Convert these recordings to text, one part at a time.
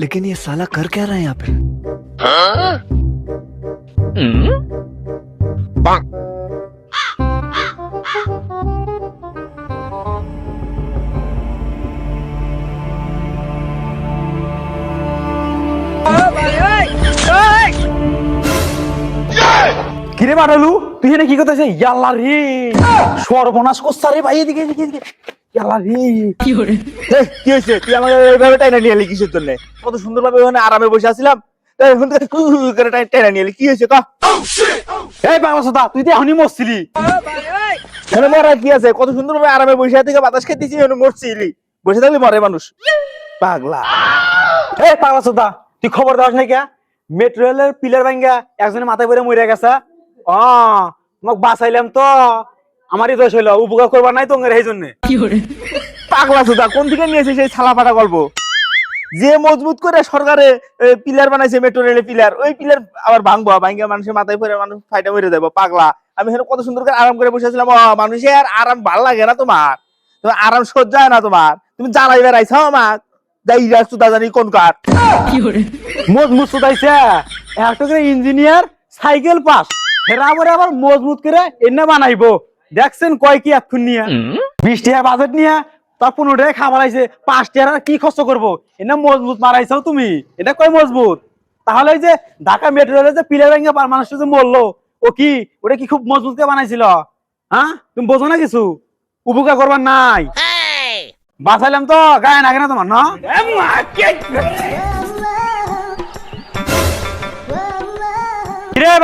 लेकिन ये साला कर क्या रहा है यहाँ पे কিরে বাড়ালু তুই এনে কি করতেছে ইয়াল্লা রে সর্বনাশ করছা রে ভাই এদিকে এদিকে এদিকে ইয়াল্লা রে কি হয়েছে? তুই আমাকে এইভাবে টাইনা নিয়ে এলি কিসের জন্য? কত সুন্দর ভাবে ওখানে আরামে বসে টাইনা নিয়ে এলি। কি হয়েছে ক? এই বাংলা সাদা তুই তো এখনই মরছিলি। এখানে মরার কি আছে? কত সুন্দর ভাবে আরামে বসে থেকে বাতাস খেতেছি এখন মরছিলি। বসে থাকলে মরে মানুষ। পাগলা। এই পাগলা সাদা তুই খবর দাস নাই কে মেট্রো রেলের পিলার ভাঙ্গা একজনের মাথায় পরে মরে গেছে। ও মোক বাঁচাইলাম তো। আমারই দোষ হইল উপকার করবার নাই তো এই জন্য পাগলা সুদা কোন থেকে নিয়েছে সেই ছালা ফাটা গল্প? যে মজবুত করে সরকারে পিলার বানাইছে মেট্রো রেলের পিলার ওই পিলার আবার ভাঙবো ভাঙ্গা মানুষের মাথায় পরে মানুষ ফাইটা মেরে দেবো পাগলা। আমি এখানে কত সুন্দর করে আরাম করে বসে আছিলাম ও, মানুষের আরাম ভালো লাগে না তোমার। তোমার আরাম সহ্য হয় না তোমার। তুমি জ্বালাই বেড়াইছো আমার। রাখছো তা জানি কোন কার? মজবুত সুদাইছে একটা করে ইঞ্জিনিয়ার সাইকেল পাস হেরা আবার মজবুত করে এনে বানাইবো। দেখছেন কয় কি এখন নিয়ে? বিশ টাকা বাজেট নিয়ে তার পনেরো টাকা খাবার আইছে পাঁচ টাকা কি খরচ করব? এনে মজবুত মারাইছো তুমি। এটা কয় মজবুত? তাহলে ওই যে ঢাকা মেট্রো রেলে যে পিলার ভেঙে মানুষ যে মরলো ও কি? ওটা কি খুব মজবুত করে বানাইছিল? হ্যাঁ? তুমি বোঝো না কিছু? উপকার করবার নাই। বাঁচাইলাম তো গায়ে নাগে না তোমার না?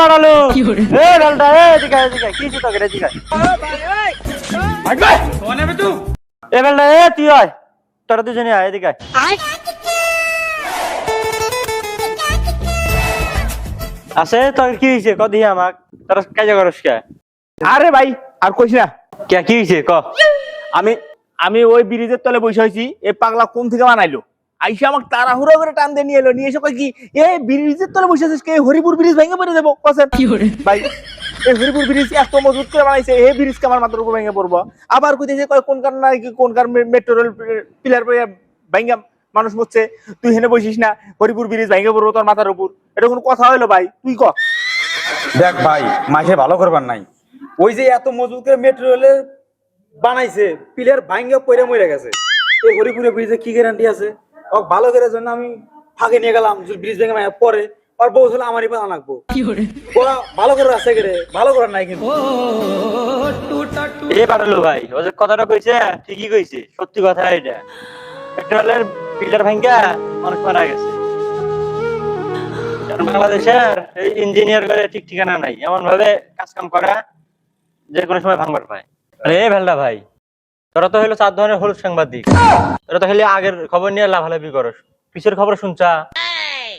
বাড়ালো। এ ডালটা। কি জুতা করে বেলটা এ তুই আয়। তোরা দুজনে আয় এদিকে আছে? তোর কি হয়েছে? ক দিয়ে আমাক। তোর কাজে করস কে? আরে ভাই আর কইস না। কে কি হয়েছে? ক। আমি আমি ওই ব্রিজের তলে বসে হয়েছি এ পাগলা কোন থেকে বানাইলো? আইসা আমাকে তাড়াহুড়ো করে টান দিয়ে নিয়ে এলো। নিয়ে এসে কয় কি এ ব্রিজের তলে বসে আছিস কে? হরিপুর ব্রিজ ভেঙে পড়ে দেবো কসেন ভাই এই হরিপুর ব্রিজ এত মজবুত করে বানাইছে এই ব্রিজকে আমার মাথার উপর ভেঙে পড়ব। আবার কইতেছে কয় কোন কার না কি কোন কার মেট্রো রেল পিলার ভেঙে মানুষ মরছে? তুই হেনে বসিস না হরিপুর ব্রিজ ভেঙে পড়ব তোর মাথার উপর। এটা কোনো কথা হইল ভাই? তুই ক? দেখ ভাই মাঝে ভালো করবার নাই। ওই যে এত মজবুত করে মেট্রো রেলে বানাইছে পিলার ভাঙ্গে পড়ে মরে গেছে। এই হরিপুরে ব্রিজে কি গ্যারান্টি আছে? ভালো করে জন্য আমি ফাঁকে নিয়ে গেলাম ব্রিজ ভেঙে পরে। আর বউ হলে আমারই পালা লাগবো। ওরা ভালো করে রাস্তা করে ভালো করার নাই কিন্তু। এ পাঠালো ভাই ও যে কথাটা কইছে ঠিকই কইছে সত্যি কথা এটা। পেট্রোলের ফিল্টার ভাঙ্গা মানুষ মারা গেছে। বাংলাদেশের এই ইঞ্জিনিয়ার করে ঠিক ঠিকানা নাই। এমন ভাবে কাজ কাম করা যে কোনো সময় ভাঙবার পায়। আরে এ ভেলডা ভাই তোরা তো হলো চার ধরনের হলুদ সাংবাদিক। তোরা তো হলে আগের খবর নিয়ে লাভালাভি করস। পিছের খবর শুনছা?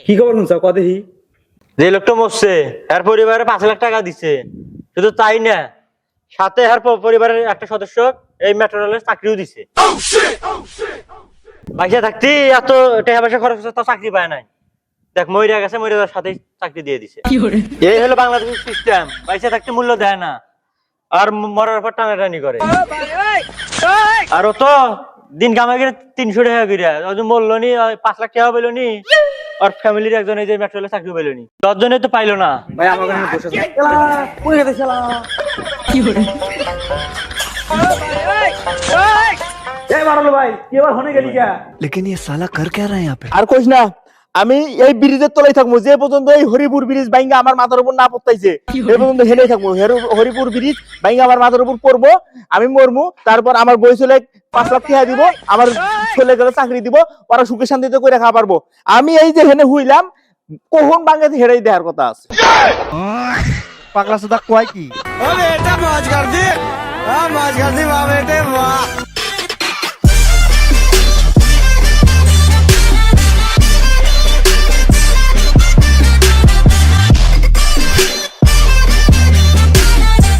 কি খবর শুনছ? কদেহি যে লোকটা মরছে এর পরিবারে পাঁচ লাখ টাকা দিছে। শুধু তাই না সাথে এর পরিবারের একটা সদস্য এই মেট্রো রেলের চাকরিও দিছে। পয়সা থাকতে এত টাকা পয়সা খরচ হচ্ছে তাও চাকরি পায় নাই। দেখ মহিলা গেছে মহিলার সাথে চাকরি দিয়ে দিছে। এই হলো বাংলাদেশের সিস্টেম পয়সা থাকতে মূল্য দেয় না আর মরার পর টানাটানি করে। আর ও তো দিন কামাই করে তিনশো টাকা করে ওই মরলো নি ওই পাঁচ লাখ টাকা পেলো নি আর ফ্যামিলির একজন এই যে মেট্রো রেলে চাকরি পেলো নি দশজনে তো পাইলো না ভাই আমার কাছে বসে আছে। এলা, কই গেছে শালা? এই বাড়ালো ভাই কি এবার হনে গেলি কে लेकिन ये साला कर क्या रहा है यहाँ पे আর কইস না আমি এই ব্রিজের তলায় থাকব যে পর্যন্ত এই হরিপুর ব্রিজ ভাঙ্গা আমার মাথার উপর না পড়তাইছে এই পর্যন্ত হেলেই থাকব। হরিপুর ব্রিজ ভাঙ্গা আমার মাথার উপর পড়ব আমি মরমু তারপর আমার বই ছেলে পাঁচ লাখ টাকা দিব আমার ছেলে গেলে চাকরি দিব ওরা সুখে শান্তিতে করে খাওয়া পারব। আমি এই যে হেনে হুইলাম কখন বাঙ্গাতে হেরেই দেওয়ার কথা আছে? পাগলা সুদা কয় কি?